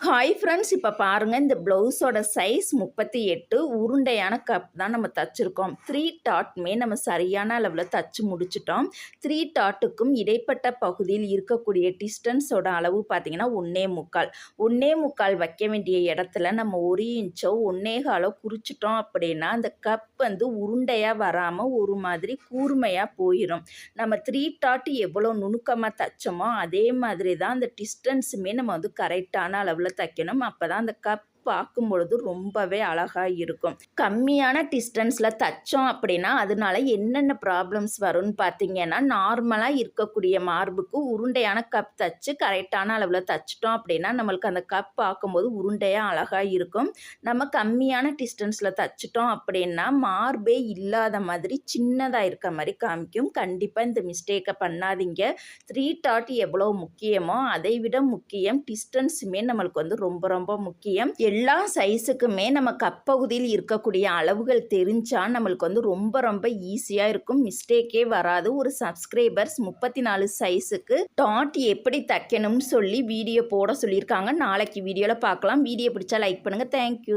Hi friends இப்போ பாருங்கள் இந்த ப்ளவுஸோட சைஸ் முப்பத்தி எட்டு உருண்டையான கப் தான் நம்ம தச்சுருக்கோம். த்ரீ டாட்மே நம்ம சரியான அளவில் தச்சு முடிச்சிட்டோம். த்ரீ டாட்டுக்கும் இடைப்பட்ட பகுதியில் இருக்கக்கூடிய டிஸ்டன்ஸோட அளவு பார்த்திங்கன்னா ஒன்றே முக்கால். ஒன்றே முக்கால் வைக்க வேண்டிய இடத்துல நம்ம ஒரு இன்ச்சோ ஒன்றே காலோ குறிச்சிட்டோம் அப்படின்னா அந்த கப் வந்து உருண்டையாக வராமல் ஒரு மாதிரி கூர்மையாக போயிடும் நம்ம த்ரீ டாட்டு எவ்வளோ நுணுக்கமாக தைச்சோமோ அதே மாதிரி தான் அந்த டிஸ்டன்ஸுமே நம்ம வந்து கரெக்டான அளவில் தைக்கணும். அப்போ தான் அந்த கப் பார்க்கும் பொழுது ரொம்பவே அழகாக இருக்கும். கம்மியான டிஸ்டன்ஸில் தைச்சோம் அப்படின்னா அதனால என்னென்ன ப்ராப்ளம்ஸ் வரும்னு பார்த்தீங்கன்னா நார்மலாக இருக்கக்கூடிய மார்புக்கு உருண்டையான கப் தைச்சு கரெக்டான அளவில் தைச்சிட்டோம் அப்படின்னா நம்மளுக்கு அந்த கப் பார்க்கும்போது உருண்டையாக அழகாக இருக்கும். நம்ம கம்மியான டிஸ்டன்ஸில் தைச்சிட்டோம் அப்படின்னா மார்பே இல்லாத மாதிரி சின்னதாக இருக்க மாதிரி காமிக்கும். கண்டிப்பாக இந்த மிஸ்டேக்கை பண்ணாதீங்க. த்ரீ டாட் எவ்வளோ முக்கியமோ அதை விட முக்கியம் டிஸ்டன்ஸுமே நம்மளுக்கு வந்து ரொம்ப ரொம்ப முக்கியம். எல்லா சைஸுக்குமே நம்ம கப்பகுதியில் இருக்கக்கூடிய அளவுகள் தெரிஞ்சால் நம்மளுக்கு வந்து ரொம்ப ரொம்ப ஈஸியாக இருக்கும். மிஸ்டேக்கே வராது. ஒரு சப்ஸ்கிரைபர்ஸ் முப்பத்தி நாலு சைஸுக்கு டாட் எப்படி தைக்கணும்னு சொல்லி வீடியோ போட சொல்லியிருக்காங்க. நாளைக்கு வீடியோவில் பார்க்கலாம். வீடியோ பிடிச்சா லைக் பண்ணுங்கள் தேங்க்யூ